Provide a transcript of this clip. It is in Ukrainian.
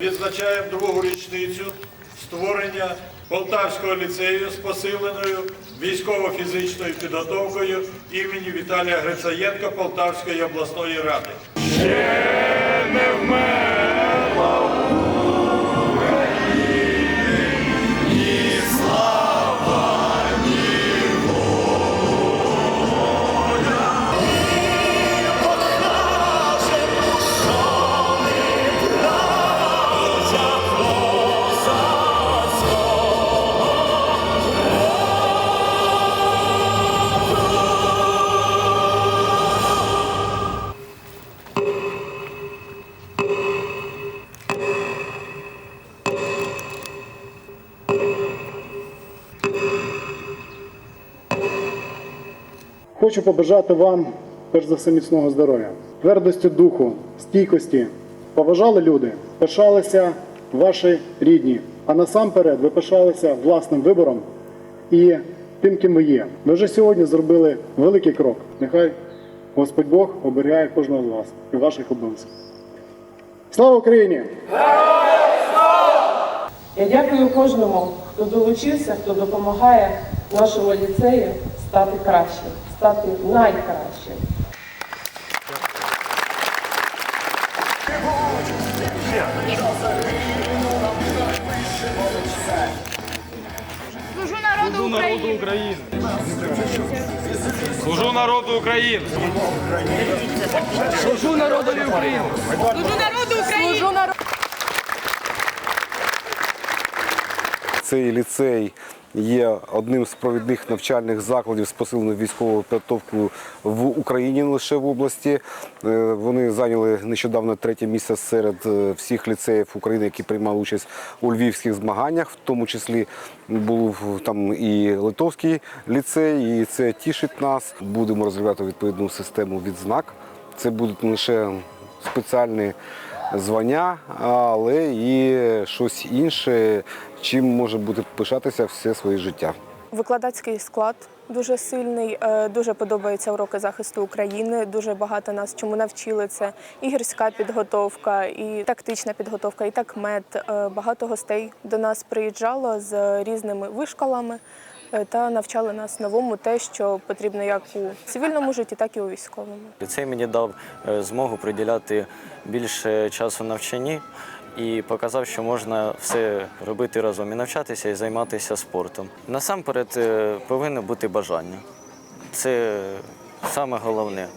Відзначаємо другу річницю створення Полтавського ліцею з посиленою військово-фізичною підготовкою імені Віталія Грицаєнка Полтавської обласної ради. Хочу побажати вам, перш за все, міцного здоров'я, твердості духу, стійкості. Поважали люди, пишалися ваші рідні, а насамперед ви пишалися власним вибором і тим, ким ви є. Ви вже сьогодні зробили великий крок. Нехай Господь Бог оберігає кожного з вас і ваших обов'язків. Слава Україні! Я дякую кожному, хто долучився, хто допомагає нашому ліцею стати кращим, стати найкращим. Служу народу України. Служу народу України. Служу народу України. Служу народу. Цей ліцей є одним з провідних навчальних закладів з посиленою військовою підготовкою в Україні, не лише в області. Е, Вони зайняли нещодавно третє місце серед е, всіх ліцеїв України, які приймали участь у львівських змаганнях, в тому числі був там і литовський ліцей, і це тішить нас. Будемо розвивати відповідну систему відзнак. Це будуть не лише спеціальні звання, але і щось інше, чим може бути пишатися все своє життя. Викладацький склад дуже сильний, е, дуже подобаються уроки захисту України. Дуже багато нас чому навчили це і гірська підготовка, і тактична підготовка, і такмет. Е, Багато гостей до нас приїжджало з різними вишколами та навчали нас новому те, що потрібно як у цивільному житті, так і у військовому. Ліцей мені дав е, змогу приділяти більше часу навчанні і показав, що можна все робити разом і навчатися, і займатися спортом. Насамперед е, повинно бути бажання. Це саме головне.